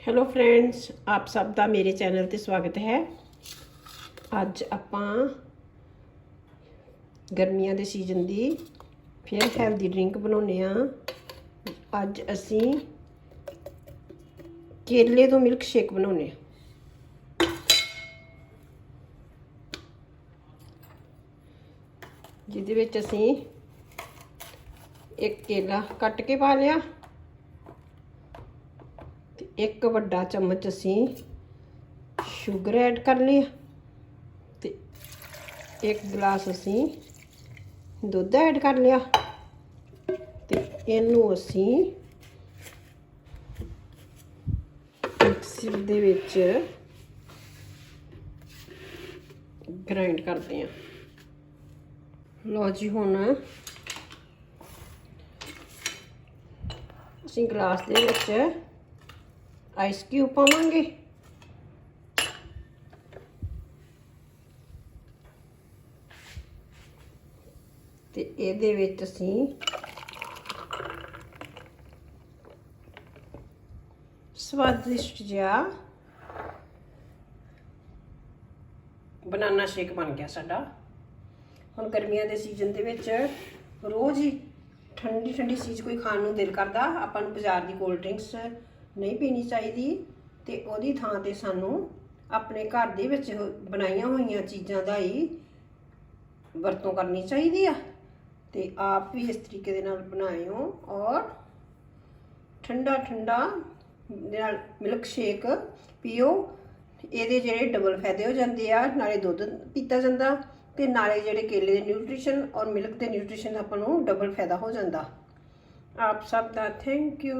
Hello friends ਆਪ ਸਭ ਦਾ ਮੇਰੇ ਚੈਨਲ ਤੇ ਸਵਾਗਤ ਹੈ ਅੱਜ ਆਪਾਂ ਗਰਮੀਆਂ ਦੇ ਸੀਜ਼ਨ ਦੀ ਫਿਰ ਹੈਲਦੀ ਡਰਿੰਕ ਬਣਾਉਨੇ ਆ ਅੱਜ ਅਸੀਂ ਕੇਲੇ ਤੋਂ ਮਿਲਕ ਸ਼ੇਕ ਬਣਾਉਨੇ ਆ ਜਿਹਦੇ ਵਿੱਚ ਅਸੀਂ ਇੱਕ ਕੇਲਾ ਕੱਟ ਕੇ ਪਾ ਲਿਆ ਇੱਕ ਵੱਡਾ ਚਮਚ ਅਸੀਂ ਸ਼ੂਗਰ ਐਡ ਕਰ ਲਿਆ ਤੇ ਇੱਕ ਗਲਾਸ ਅਸੀਂ ਦੁੱਧ ਐਡ ਕਰ ਲਿਆ ਤੇ ਇਹਨੂੰ ਅਸੀਂ ਮਿਕਸੀ ਦੇ ਵਿੱਚ ਗ੍ਰਾਈਂਡ ਕਰਦੇ ਹਾਂ। ਲਓ ਜੀ ਹੁਣ ਅਸੀਂ ਗਲਾਸ ਦੇ ਵਿੱਚ ਆਈਸ ਕਿਊਬ ਪਾਵਾਂਗੇ। ਤੇ ਇਹਦੇ ਵਿੱਚ ਅਸੀਂ ਸਵਾਦਿਸ਼ਟ ਜਿਹਾ ਬਨਾਨਾ ਸ਼ੇਕ ਬਣ ਗਿਆ ਸਾਡਾ। ਹੁਣ ਗਰਮੀਆਂ ਦੇ ਸੀਜ਼ਨ ਦੇ ਵਿੱਚ ਰੋਜ਼ ਹੀ ਠੰਡੀ ਠੰਡੀ ਚੀਜ਼ ਕੋਈ ਖਾਣ ਨੂੰ ਦਿਲ ਕਰਦਾ। ਆਪਾਂ ਨੂੰ ਬਾਜ਼ਾਰ ਦੀ ਕੋਲਡ ਡਰਿੰਕਸ ਨਹੀਂ ਪੀਣੀ ਚਾਹੀਦੀ ਤੇ ਉਹਦੀ ਥਾਂ ਤੇ ਸਾਨੂੰ ਆਪਣੇ ਘਰ ਦੇ ਵਿੱਚ ਬਣਾਈਆਂ ਹੋਈਆਂ ਚੀਜ਼ਾਂ ਦਾ ਹੀ ਵਰਤੋਂ ਕਰਨੀ ਚਾਹੀਦੀ ਆ। ਤੇ ਆਪ ਵੀ ਇਸ ਤਰੀਕੇ ਦੇ ਨਾਲ ਬਣਾਇਓ ਔਰ ਠੰਡਾ ਠੰਡਾ ਦੇ ਨਾਲ ਮਿਲਕ ਸ਼ੇਕ ਪੀਓ। ਇਹਦੇ ਜਿਹੜੇ ਡਬਲ ਫਾਇਦੇ ਹੋ ਜਾਂਦੇ ਆ, ਨਾਲੇ ਦੁੱਧ ਪੀਤਾ ਜਾਂਦਾ ਤੇ ਨਾਲੇ ਜਿਹੜੇ ਕੇਲੇ ਦੇ ਨਿਊਟ੍ਰੀਸ਼ਨ ਔਰ ਮਿਲਕ ਦੇ ਨਿਊਟ੍ਰੀਸ਼ਨ ਆਪਾਂ ਨੂੰ ਡਬਲ ਫਾਇਦਾ ਹੋ ਜਾਂਦਾ। ਆਪ ਸਭ ਦਾ ਥੈਂਕ ਯੂ